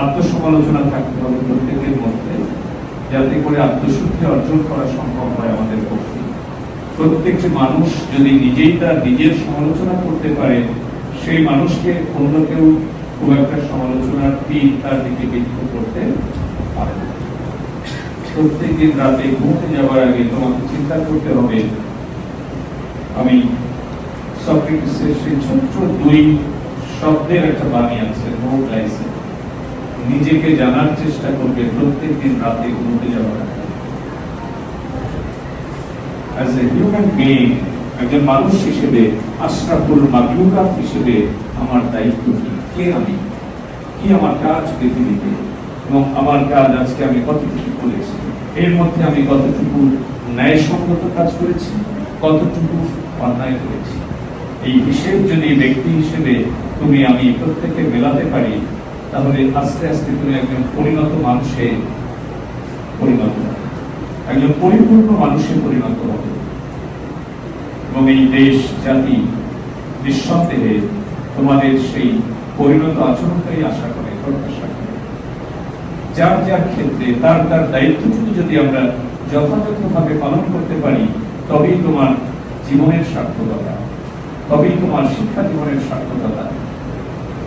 আত্মসমালোচনা থাকতে হবে প্রত্যেকের মধ্যে, যাতে করে আত্মশুদ্ধি অর্জন করা সম্ভব হয় আমাদের পক্ষে। প্রত্যেকটি মানুষ যদি নিজেই তার নিজের সমালোচনা করতে পারে, সেই মানুষকে অন্য কেউ খুব একটা তীর দিকে করতে পারে রাতে ঘুমতে যাওয়ার আগে তোমাকে চিন্তা করতে হবে, আমি সক্রেটিসের সেই ছোট্ট দুই শব্দের একটা বাণী আছে নো লাইসেন্স। নিজেকে জানার চেষ্টা করবে প্রত্যেকদিন রাতে ঘুমতে যাওয়ার অ্যাজ এ হিউম্যান বিইং একজন মানুষ হিসেবে, আশরাফুল মাকলুকাত হিসেবে আমার দায়িত্ব কি? কে আমি? কি আমার কাজ পৃথিবীতে? এবং আমার কাজ আজকে আমি কতটুকু করেছি? এর মধ্যে আমি কতটুকু ন্যায়সঙ্গত কাজ করেছি? কতটুকু অন্যায় করেছি? এই হিসেব যদি ব্যক্তি হিসেবে তুমি আমি প্রত্যেকে মেলাতে পারি তাহলে আস্তে আস্তে তুমি একজন পরিণত মানুষে পরিণত হবে। একজন পরিপূর্ণ মানুষে পরিণত হবে। এবং এই দেশ, জাতি নিঃসন্দেহে তোমাদের সেই পরিণত আচরণটাই আশা করে, প্রত্যাশা করে। যার যার ক্ষেত্রে, তার তার দায়িত্বটুকু যদি আমরা যথাযথভাবে পালন করতে পারি, তবেই তোমার জীবনের সার্থকতা, তবেই তোমার শিক্ষা জীবনের সার্থকতা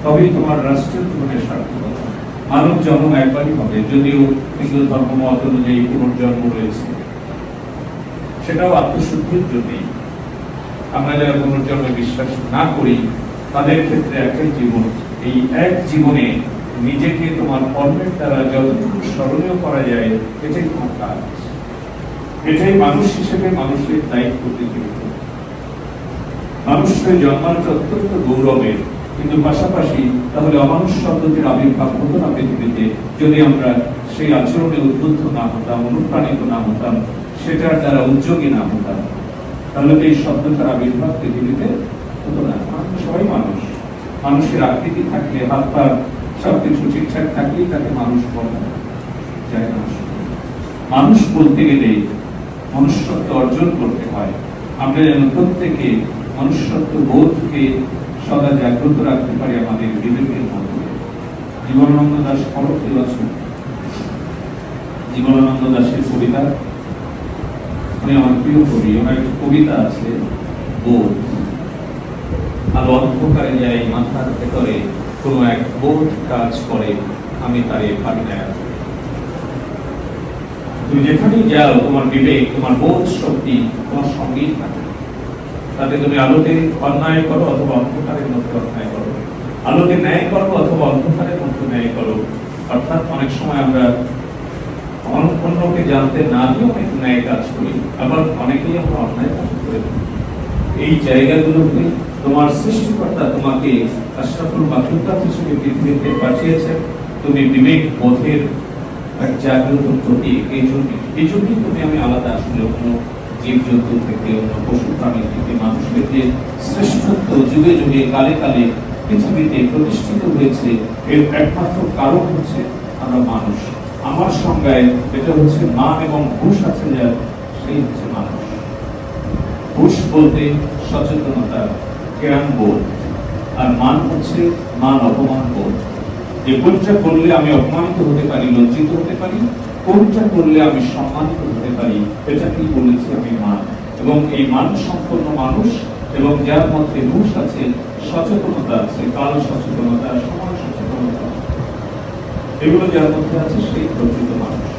তবেই তোমার রাষ্ট্রীয় জীবনের সার্থকতা মানব জন্ম একবারই হবে, যদিও হিন্দু ধর্ম মত অনুযায়ী পুনর্জন্ম রয়েছে। সেটাও আত্মশুদ্ধির জন্যই আমরা যারা পুনর্জন্মে বিশ্বাস না করি, তাদের ক্ষেত্রে একই জীবন, এই এক জীবনে নিজেকে তোমার কর্মের দ্বারা যতটুকু স্মরণীয় করা যায়, এটাই তোমার কাজ। এটাই মানুষ হিসেবে মানুষের দায়িত্ব পৃথিবীতে মানুষ হয়ে জন্মানোটা অত্যন্ত গৌরবের কিন্তু পাশাপাশি তাহলে অমানুষ শব্দটির আবির্ভাব হতো না পৃথিবীতে। যদি আমরা সেই আচরণে উদ্বুদ্ধ না হতাম, অনুপ্রাণিত না হতাম, সেটার দ্বারা উদ্যোগী না হতাম, তাহলে এই শব্দটার আবির্ভাব পৃথিবীতে হতো না। সবাই মানুষ। মানুষের আকৃতি থাকলে, হাত পা সবকিছু ঠিকঠাক থাকলেই তাকে মানুষ বলা যায় না মানুষ বলতে গেলে মনুষ্যত্ব অর্জন করতে হয়। আমরা যেন প্রত্যেকে মনুষ্যত্ব বোধকে সদা জাগ্রত রাখতে পারি আমাদের বিবেকের মধ্যে। জীবনানন্দ দাস পরব আছে জীবনানন্দ দাসের কবিতা। উনি আমার প্রিয় কবি, ওনার একটা কবিতা আছে, বোধ। আলো অন্ধকারে যাই মাথার ভেতরে, কোনো এক বোধ কাজ করে, আমি তারে পারি না। তুমি যেখানেই যাও, তোমার বিবেক, তোমার বোধ শক্তি, তোমার সঙ্গেই থাকে। তাতে তুমি আলোতে অন্যায় করো অথবা অন্ধকারের মধ্যে অন্যায় করো। আলোতে ন্যায় করো অথবা অন্ধকারের মধ্যে ন্যায় করো। অর্থাৎ অনেক সময় আমরা অন্যকে জানতে না দিয়েও অনেক ন্যায় কাজ করি। আবার অনেকেই আমরা অন্যায় কাজ করে। এই জায়গাগুলোতে তোমার সৃষ্টিকর্তা তোমাকে আশরাফুল মাকলুকাত হিসেবে পৃথিবীতে পাঠিয়েছেন। তুমি বিবেক বোধের জাগ্রত প্রতীক। এই জন্য এই জন্যই তুমি আমি আলাদা আসলে অন্য জীবজন্তু থেকে অন্য পশু প্রাণী থেকে মানুষের যে শ্রেষ্ঠত্ব যুগে যুগে কালে কালে পৃথিবীতে প্রতিষ্ঠিত হয়েছে, এর একমাত্র কারণ হচ্ছে আমরা মানুষ। আমার সংজ্ঞায় এটা হচ্ছে মান এবং ঘুষ আছে যার সেই হচ্ছে মানুষ। ঘুষ বলতে সচেতনতা, জ্ঞান বোধ। আর মান হচ্ছে মান অপমান বোধ। যে কোনটা করলে আমি অপমানিত হতে পারি, লজ্জিত হতে পারি কোনটা করলে আমি সম্মানিত হতে পারি, এটা কি বলেছি আমি মান এবং এই মান সম্পন্ন মানুষ এবং যার মধ্যে রুশ আছে, সচেতনতা আছে কাল সচেতনতা, সমাজ সচেতনতা, এগুলো যার মধ্যে আছে, সেই প্রকৃত মানুষ।